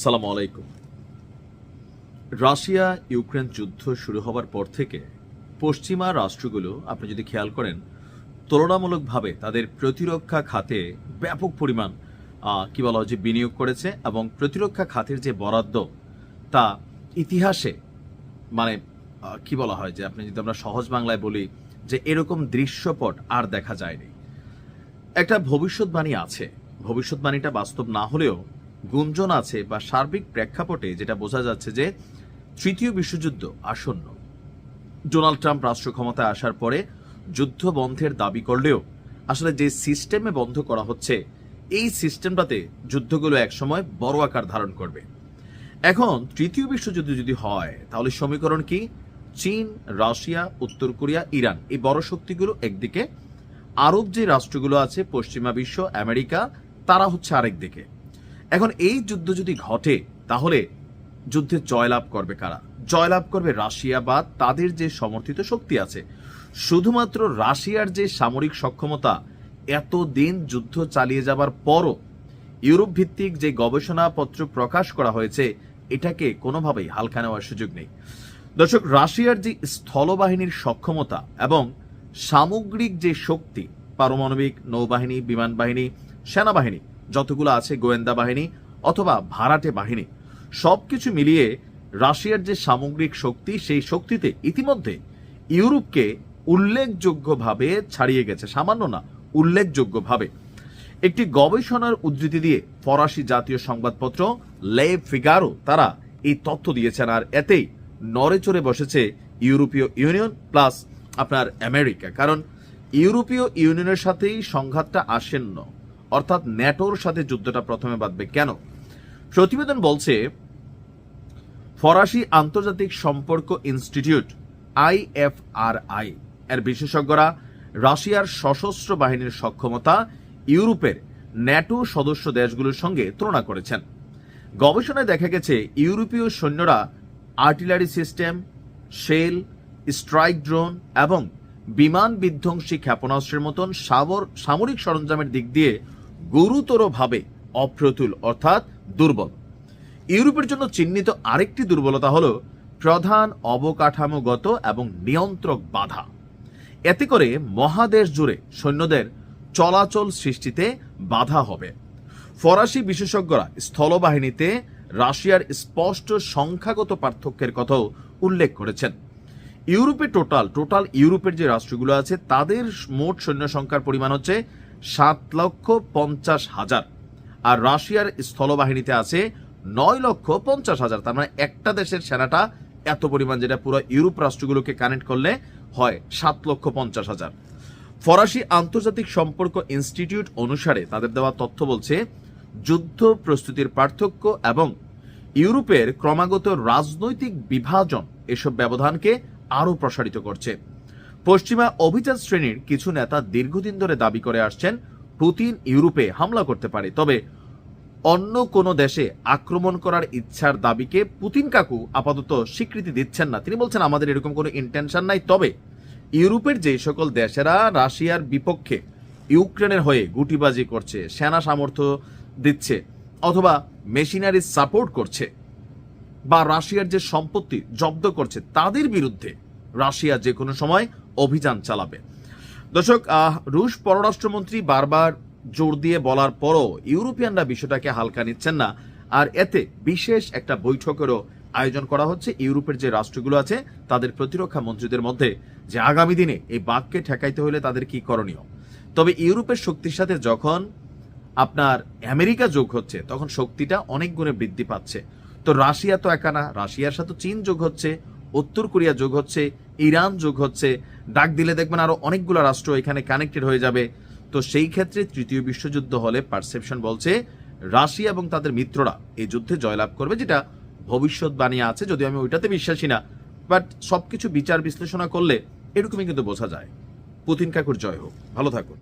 সালাম আলাইকুম। Russia Ukraine যুদ্ধ শুরু হবার পর থেকে পশ্চিমা রাষ্ট্রগুলো, আপনি যদি খেয়াল করেন, তুলনামূলকভাবে তাদের প্রতিরক্ষা খাতে ব্যাপক পরিমাণ কি বলা হয়, যে বিনিয়োগ করেছে এবং প্রতিরক্ষা খাতের যে বরাদ্দ, তা ইতিহাসে মানে কি বলা হয়, যে আপনি যদি আমরা সহজ বাংলায় বলি যে এরকম দৃশ্যপট আর দেখা যায়নি। একটা ভবিষ্যৎবাণী আছে। ভবিষ্যৎবাণীটা বাস্তব না হলেও গুঞ্জন আছে বা সার্বিক প্রেক্ষাপটে যেটা বোঝা যাচ্ছে যে তৃতীয় বিশ্বযুদ্ধ আসন্ন। ডোনাল্ড ট্রাম্প রাষ্ট্র ক্ষমতায় আসার পরে যুদ্ধ বন্ধের দাবি করলেও আসলে যে সিস্টেমে বন্ধ করা হচ্ছে, এই সিস্টেমটাতে যুদ্ধগুলো একসময় বড় আকার ধারণ করবে। এখন তৃতীয় বিশ্বযুদ্ধ যদি হয়, তাহলে সমীকরণ কি? চীন, রাশিয়া, উত্তর কোরিয়া, ইরান এই বড় শক্তিগুলো একদিকে। আরব যে রাষ্ট্রগুলো আছে, পশ্চিমা বিশ্ব, আমেরিকা, তারা হচ্ছে আরেক দিকে। এখন এই যুদ্ধ যদি ঘটে, তাহলে যুদ্ধে জয়লাভ করবে কারা? জয়লাভ করবে রাশিয়া বা তাদের যে সমর্থিত শক্তি আছে। শুধুমাত্র রাশিয়ার যে সামরিক সক্ষমতা, এতদিন যুদ্ধ চালিয়ে যাবার পরও ইউরোপ ভিত্তিক যে গবেষণাপত্র প্রকাশ করা হয়েছে, এটাকে কোনোভাবেই হালকা নেওয়ার সুযোগ নেই। দর্শক, রাশিয়ার যে স্থলবাহিনীর সক্ষমতা এবং সামগ্রিক যে শক্তি, পারমাণবিক নৌবাহিনী বিমান বাহিনী সেনাবাহিনী যতগুলো আছে গোয়েন্দা বাহিনী অথবা ভাড়াটে বাহিনী, সবকিছু মিলিয়ে রাশিয়ার যে সামগ্রিক শক্তি, সেই শক্তিতে ইতিমধ্যে ইউরোপকে উল্লেখযোগ্যভাবে ছাড়িয়ে গেছে, সামান্য না, উল্লেখযোগ্যভাবে। একটি গবেষণার উদ্ধৃতি দিয়ে ফরাসি জাতীয় সংবাদপত্র লে ফিগারো তারা এই তথ্য দিয়েছেন, আর এতেই নড়ে চড়ে বসেছে ইউরোপীয় ইউনিয়ন প্লাস আপনার আমেরিকা, কারণ ইউরোপীয় ইউনিয়নের সাথেই সংঘাতটা আসেন্ন অর্থাৎ ন্যাটোর সাথে যুদ্ধটা প্রথমে বাঁধবে কেন? প্রতিবেদন বলছে, ফরাসি আন্তর্জাতিক সম্পর্ক ইনস্টিটিউট, আইএফআরআই, এর বিশেষজ্ঞরা রাশিয়ার সশস্ত্র বাহিনীর সক্ষমতা ইউরোপের ন্যাটো সদস্য দেশগুলোর সঙ্গে তুলনা করেছেন। গবেষণায় দেখা গেছে, ইউরোপীয় সৈন্যরা artillery system, shell, strike drone এবং বিমান বিধ্বংসী ক্ষেপণাস্ত্রের মতন সামরিক সরঞ্জামের দিক দিয়ে গুরুতরভাবে অপ্রতুল অর্থাৎ দুর্বল। ইউরোপের জন্য চিহ্নিত আরেকটি দুর্বলতা হল প্রধান অবকাঠামোগত এবং নিয়ন্ত্রক বাধা। এতে করে মহাদেশ জুড়ে সৈন্যদের চলাচল সৃষ্টিতে বাধা হবে। ফরাসি বিশেষজ্ঞরা স্থলবাহিনীতে রাশিয়ার স্পষ্ট সংখ্যাগত পার্থক্যের কথাও উল্লেখ করেছেন। ইউরোপে টোটাল টোটাল ইউরোপের যে রাষ্ট্রগুলো আছে, তাদের মোট সৈন্য সংখ্যার পরিমাণ হচ্ছে সাত লক্ষ পঞ্চাশ হাজার। আর রাশিয়ার স্থলবাহিনীতে আছে নয় লক্ষ পঞ্চাশ হাজার। তার মানে একটা দেশের সেনাটা এত পরিমাণ যেটা পুরো ইউরোপ রাষ্ট্রগুলোকে কানেক্ট করলে হয় সাত লক্ষ পঞ্চাশ হাজার। ফরাসি আন্তর্জাতিক সম্পর্ক ইনস্টিটিউট অনুসারে তাদের দেওয়া তথ্য বলছে, যুদ্ধ প্রস্তুতির পার্থক্য এবং ইউরোপের ক্রমাগত রাজনৈতিক বিভাজন এসব ব্যবধানকে আরও প্রসারিত করছে। পশ্চিমা অভিজাত শ্রেণির কিছু নেতা দীর্ঘদিন ধরে দাবি করে আসছেন, পুতিন ইউরোপে হামলা করতে পারে। তবে অন্য কোনো দেশে আক্রমণ করার ইচ্ছার দাবিকে পুতিন কাকু আপাতত স্বীকৃতি দিচ্ছেন না। তিনি বলছেন, আমাদের এরকম কোনো ইন্টেনশন নাই। তবে ইউরোপের যে সকল দেশেরা রাশিয়ার বিপক্ষে ইউক্রেনের হয়ে গুটিবাজি করছে, সেনা সামর্থ্য দিচ্ছে অথবা মেশিনারি সাপোর্ট করছে বা রাশিয়ার যে সম্পত্তি জব্দ করছে, তাদের বিরুদ্ধে রাশিয়া যে কোনো সময় অভিযান চালাবে। দর্শক রুশ পররাষ্ট্রমন্ত্রী বারবার জোর দিয়ে বলার পরও ইউরোপিয়ানরা বিষয়টাকে হালকা নিচ্ছেন না। আর এতে বিশেষ একটা বৈঠকেরও আয়োজন করা হচ্ছে। ইউরোপের যে রাষ্ট্রগুলো আছে, তাদের প্রতিরক্ষা মন্ত্রীদের মধ্যে যে আগামী দিনে এই বাঘকে ঠেকাইতে হলে তাদের কি করণীয়? তবে ইউরোপের শক্তির সাথে যখন আপনার আমেরিকা যোগ হচ্ছে, তখন শক্তিটা অনেক গুণে বৃদ্ধি পাচ্ছে। তো রাশিয়া তো একা না, রাশিয়ার সাথে চীন যোগ হচ্ছে, উত্তর কোরিয়া যোগ হচ্ছে, ইরান যোগ হচ্ছে ডাক দিলে দেখবেন আরও অনেকগুলো রাষ্ট্র এখানে কানেক্টেড হয়ে যাবে। তো সেই ক্ষেত্রে তৃতীয় বিশ্বযুদ্ধ হলে পারসেপশন বলছে রাশিয়া এবং তাদের মিত্ররা এই যুদ্ধে জয়লাভ করবে, যেটা ভবিষ্যৎবাণী আছে, যদিও আমি ওইটাতে বিশ্বাসী না। বাট সবকিছু বিচার বিশ্লেষণা করলে এরকমই কিন্তু বোঝা যায়। পুতিন কাকুর জয় হোক। ভালো থাকুন।